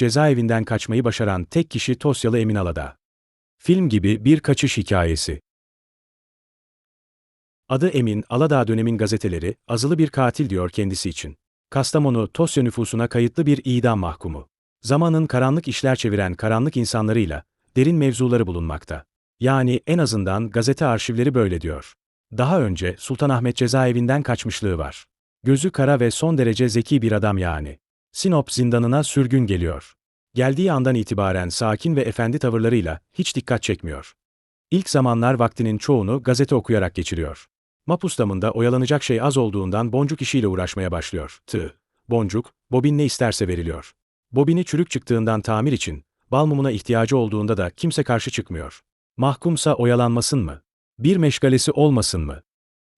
cezaevinden kaçmayı başaran tek kişi Tosyalı Emin Aladağ. Film gibi bir kaçış hikayesi. Adı Emin, Aladağ dönemin gazeteleri, azılı bir katil diyor kendisi için. Kastamonu, Tosya nüfusuna kayıtlı bir idam mahkumu. Zamanın karanlık işler çeviren karanlık insanlarıyla, derin mevzuları bulunmakta. Yani en azından gazete arşivleri böyle diyor. Daha önce Sultanahmet cezaevinden kaçmışlığı var. Gözü kara ve son derece zeki bir adam yani. Sinop zindanına sürgün geliyor. Geldiği andan itibaren sakin ve efendi tavırlarıyla hiç dikkat çekmiyor. İlk zamanlar vaktinin çoğunu gazete okuyarak geçiriyor. Mapustamında oyalanacak şey az olduğundan boncuk işiyle uğraşmaya başlıyor. Tı. Boncuk, bobin ne isterse veriliyor. Bobini çürük çıktığından tamir için, bal mumuna ihtiyacı olduğunda da kimse karşı çıkmıyor. Mahkumsa oyalanmasın mı? Bir meşgalesi olmasın mı?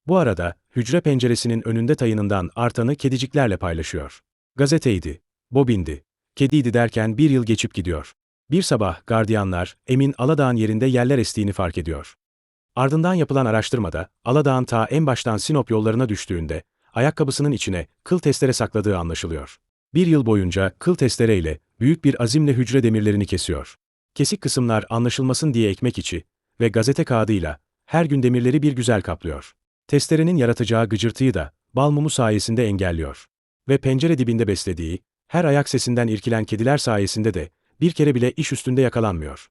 Bu arada, hücre penceresinin önünde tayınından artanı kediciklerle paylaşıyor. Gazeteydi, bobindi, kediydi derken bir yıl geçip gidiyor. Bir sabah gardiyanlar, Emin Aladağ'ın yerinde yerler estiğini fark ediyor. Ardından yapılan araştırmada, Aladağ'ın ta en baştan Sinop yollarına düştüğünde, ayakkabısının içine kıl testere sakladığı anlaşılıyor. Bir yıl boyunca kıl testereyle, büyük bir azimle hücre demirlerini kesiyor. Kesik kısımlar anlaşılmasın diye ekmek içi ve gazete kağıdıyla her gün demirleri bir güzel kaplıyor. Testerenin yaratacağı gıcırtıyı da bal mumu sayesinde engelliyor. Ve pencere dibinde beslediği, her ayak sesinden irkilen kediler sayesinde de bir kere bile iş üstünde yakalanmıyor.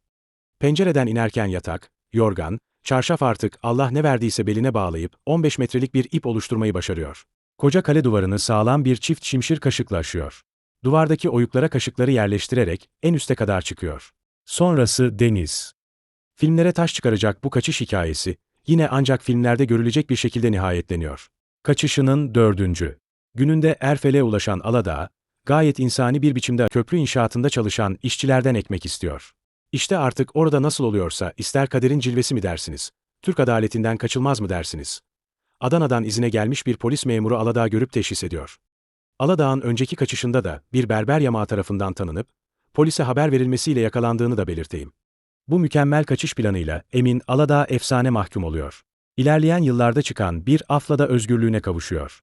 Pencereden inerken yatak, yorgan, çarşaf artık Allah ne verdiyse beline bağlayıp 15 metrelik bir ip oluşturmayı başarıyor. Koca kale duvarını sağlam bir çift şimşir kaşıkla aşıyor. Duvardaki oyuklara kaşıkları yerleştirerek en üste kadar çıkıyor. Sonrası deniz. Filmlere taş çıkaracak bu kaçış hikayesi, yine ancak filmlerde görülecek bir şekilde nihayetleniyor. Kaçışının dördüncü. Gününde Erfel'e ulaşan Aladağ, gayet insani bir biçimde köprü inşaatında çalışan işçilerden ekmek istiyor. İşte artık orada nasıl oluyorsa ister kaderin cilvesi mi dersiniz, Türk adaletinden kaçılmaz mı dersiniz? Adana'dan izine gelmiş bir polis memuru Aladağ görüp teşhis ediyor. Aladağ'ın önceki kaçışında da bir berber yamağı tarafından tanınıp, polise haber verilmesiyle yakalandığını da belirteyim. Bu mükemmel kaçış planıyla Emin Aladağ efsane mahkum oluyor. İlerleyen yıllarda çıkan bir afla da özgürlüğüne kavuşuyor.